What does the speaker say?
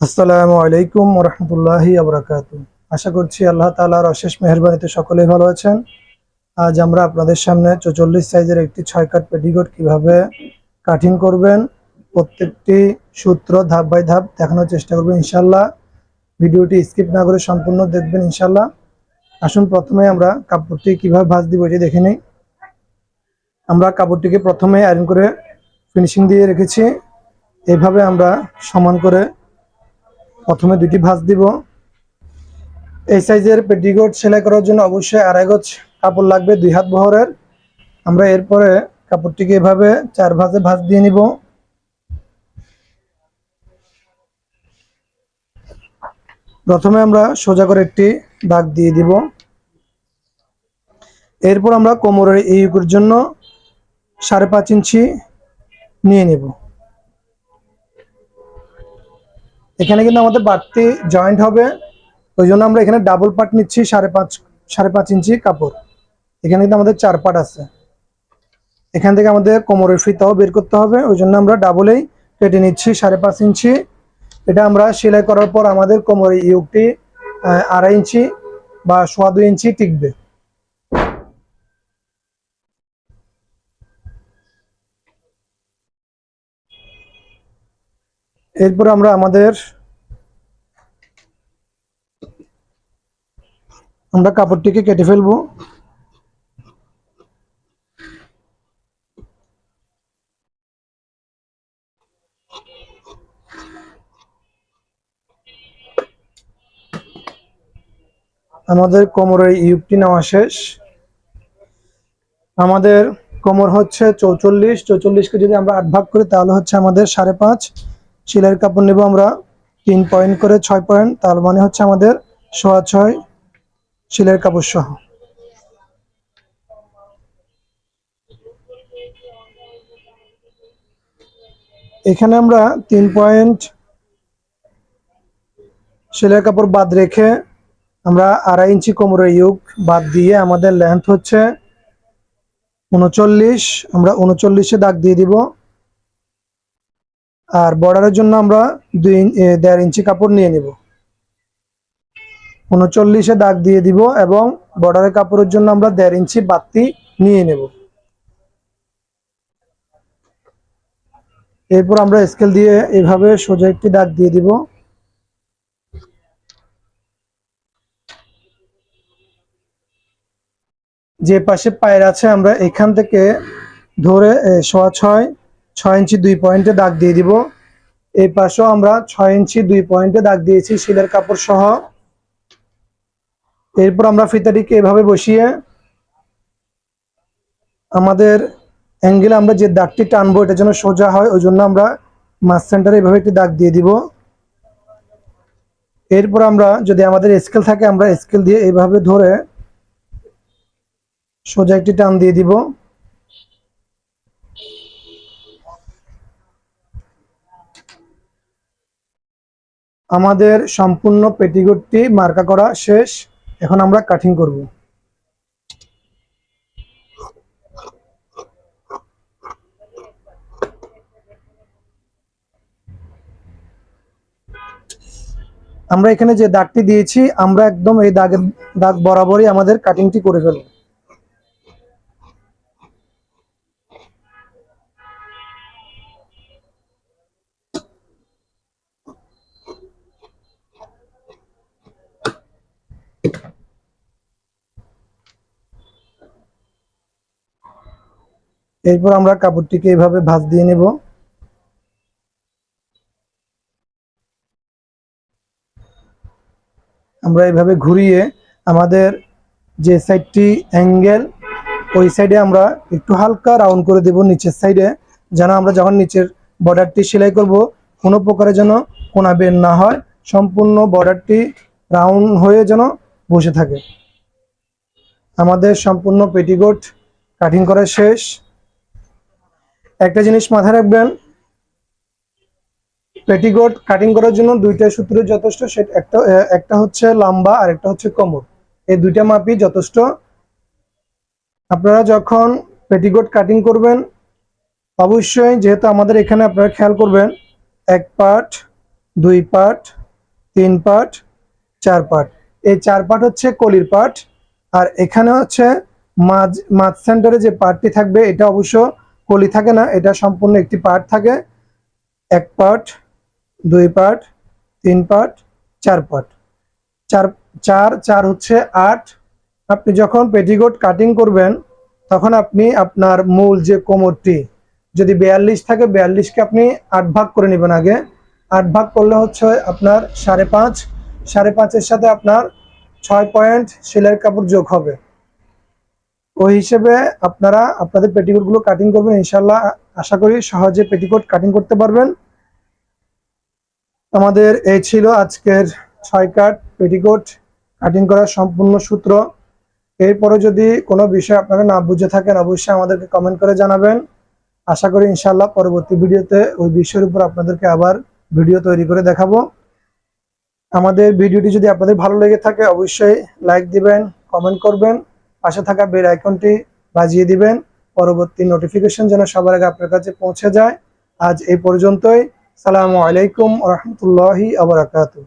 আসসালামু আলাইকুম রহমতুল্লাহি আবরাকাত আশা করছি আল্লাহ তালার অশেষ মেহরবানিতে সকলেই ভালো আছেন। আজ আমরা আপনাদের সামনে চৌচল্লিশ সাইজের একটি ছয় কাট পেটিকোট কীভাবে কাটিং করবেন, প্রত্যেকটি সূত্র ধাপ বাই ধাপ দেখানোর চেষ্টা করবেন ইনশাল্লাহ ভিডিওটি স্কিপ না করে সম্পূর্ণ দেখবেন ইনশাল্লাহ আসুন প্রথমে আমরা কাপড়টি কীভাবে ভাঁজ দিব এটি দেখে নিই। আমরা কাপড়টিকে প্রথমে আয়রন করে ফিনিশিং দিয়ে রেখেছি। এইভাবে আমরা সমান করে প্রথমে দুটি ভাঁজ দিব। এই সাইজের পেটিকোট সেলাই করার জন্য অবশ্যই আড়াই গজ কাপড় লাগবে, দুই হাত বহরের। আমরা এরপরে কাপড়টিকে এভাবে চার ভাঁজে ভাঁজ দিয়ে নিব। প্রথমে আমরা সোজা করে একটি দাগ দিয়ে দিব। এরপর আমরা কোমরের এই জন্য সাড়ে পাঁচ ইঞ্চি নিয়ে নেব। এখানে কিন্তু আমাদের বাড়তি জয়েন্ট হবে। ওই জন্য আমরা এখানে ডাবল পার্ট নিচ্ছি, সাড়ে পাঁচ সাড়ে পাঁচ ইঞ্চি কাপড়। এখানে কিন্তু আমাদের চার পার্ট আছে। এখান থেকে আমাদের কোমরের ফিতাও বের করতে হবে। ওই জন্য আমরা ডাবলেই কেটে নিচ্ছি, সাড়ে পাঁচ ইঞ্চি। এটা আমরা সেলাই করার পর আমাদের কোমরের ইউকটি আড়াই ইঞ্চি বা সোয়া দুই ইঞ্চি টিকবে। এরপর আমরা আমাদের আমরা কাপড়টিকে কেটে ফেলব। আমাদের কোমরের ইউপটি নেওয়া শেষ। আমাদের কোমর হচ্ছে চৌচল্লিশ। চৌচল্লিশকে যদি আমরা আট ভাগ করি, তাহলে হচ্ছে আমাদের সাড়ে পাঁচ। সেলাইয়ের কাপড় নেব আমরা তিন পয়েন্ট করে ছয় পয়েন্ট, তার মানে হচ্ছে আমাদের সোয়া ছয় সেলাইয়ের কাপড় সহ। এখানে আমরা তিন পয়েন্ট সেলাইয়ের কাপড় বাদ রেখে আমরা আড়াই ইঞ্চি কোমরের ইউক বাদ দিয়ে আমাদের লেন্থ হচ্ছে উনচল্লিশ, আমরা উনচল্লিশে দাগ দিয়ে দিব। আর বর্ডারের জন্য আমরা দুই দেড় ইঞ্চি কাপড় নিয়ে নিব। উনচল্লিশে দাগ দিয়ে দিব এবং বর্ডারের কাপড়ের জন্য আমরা দেড় ইঞ্চি বাতি নিয়ে নেব। এরপর আমরা স্কেল দিয়ে এভাবে সোজা একটি দাগ দিয়ে দিব। যে পাশে পায়ের আছে, আমরা এখান থেকে ধরে সোয়া ছয় ছয় ইঞ্চি দুই পয়েন্টে দাগ দিয়ে দিব। এই পাশেও আমরা ছয় ইঞ্চি দুই পয়েন্টে দাগ দিয়েছি শিলের কাপড় সহ। এরপর আমরা ফিতাটিকে এভাবে বসিয়ে আমাদের অ্যাঙ্গেলে আমরা যে দাগটি টানবো এটা যেন সোজা হয়, ওই জন্য আমরা মাছ সেন্টারে এভাবে একটি দাগ দিয়ে দিব। এরপর আমরা যদি আমাদের স্কেল থাকে, আমরা স্কেল দিয়ে এইভাবে ধরে সোজা একটি টান দিয়ে দিব। আমাদের সম্পূর্ণ পেটিকোটটি মার্কা করা শেষ। এখন আমরা কাটিং করব। আমরা এখানে যে দাগটি দিয়েছি, আমরা একদম এই দাগের দাগ বরাবরই আমাদের কাটিংটি করে ফেলব। এরপর আমরা কাপড়টিকে এভাবে ভাঁজ দিয়ে নেব। আমরা এভাবে ঘুরিয়ে আমাদের যে সাইডটি অ্যাঙ্গেল, ওই সাইডে আমরা একটু হালকা রাউন্ড করে দেব নিচের সাইডে, যেন আমরা যখন নিচের বর্ডারটি সেলাই করব, কোনো প্রকারে যেন কোনা বের না হয়, সম্পূর্ণ বর্ডারটি রাউন্ড হয়ে যেন বসে থাকে। আমাদের সম্পূর্ণ পেটিকোট কাটিং করা শেষ। একটা জিনিস মাথায় রাখবেন, পেটিকোট কাটিং করার জন্য দুইটা সূত্র যথেষ্ট একটা একটা হচ্ছে লম্বা আর একটা হচ্ছে কোমর। এই দুইটা মাপই যথেষ্ট। আপনারা যখন পেটিকোট কাটিং করবেন, অবশ্যই যেহেতু আমাদের এখানে আপনারা খেয়াল করবেন, এক পার্ট, দুই পার্ট, তিন পার্ট, চার পার্ট। এই চার পার্ট হচ্ছে কলির পার্ট, আর এখানে হচ্ছে মাঝ মাঝ সেন্টারে যে পার্টটি থাকবে, এটা অবশ্য কলি থাকে না, এটা সম্পূর্ণ একটি পার্ট থাকে। এক পার্ট দুই পার্ট তিন পার্ট চার পার্ট চার চার চার হচ্ছে আট। আপনি যখন পেটিকোট কাটিং করবেন, তখন আপনি আপনার মূল যে কোমরটি, যদি বিয়াল্লিশ থাকে, বিয়াল্লিশকে আপনি আট ভাগ করে নেবেন আগে। আট ভাগ করলে হচ্ছে আপনার সাড়ে পাঁচ। সাড়ে পাঁচের সাথে আপনার ছয় পয়েন্ট সেলাইয়ের কাপড় যোগ হবে। ওই হিসেবে আপনারা আপনাদের পেটিকোটগুলো কাটিং করবেন ইনশাল্লাহ আশা করি সহজে পেটিকোট কাটিং করতে পারবেন। আমাদের এই ছিল আজকের ছয় কাট পেটিকোট কাটিং করার সম্পূর্ণ সূত্র। এরপরে যদি কোনো বিষয় আপনারা না বুঝে থাকেন, অবশ্যই আমাদেরকে কমেন্ট করে জানাবেন। আশা করি ইনশাল্লাহ পরবর্তী ভিডিওতে ওই বিষয়ের উপর আপনাদেরকে আবার ভিডিও তৈরি করে দেখাবো। আমাদের ভিডিওটি যদি আপনাদের ভালো লেগে থাকে, অবশ্যই লাইক দিবেন কমেন্ট করবেন। পাশে থাকা বেল আইকনটি বাজিয়ে দিবেন। পরবর্তী নোটিফিকেশন যেন সবার আগে আপনার কাছে পৌঁছে যায়। আজ এই পর্যন্তই। সালামু আলাইকুম রহমতুল্লাহি আবরাকাতু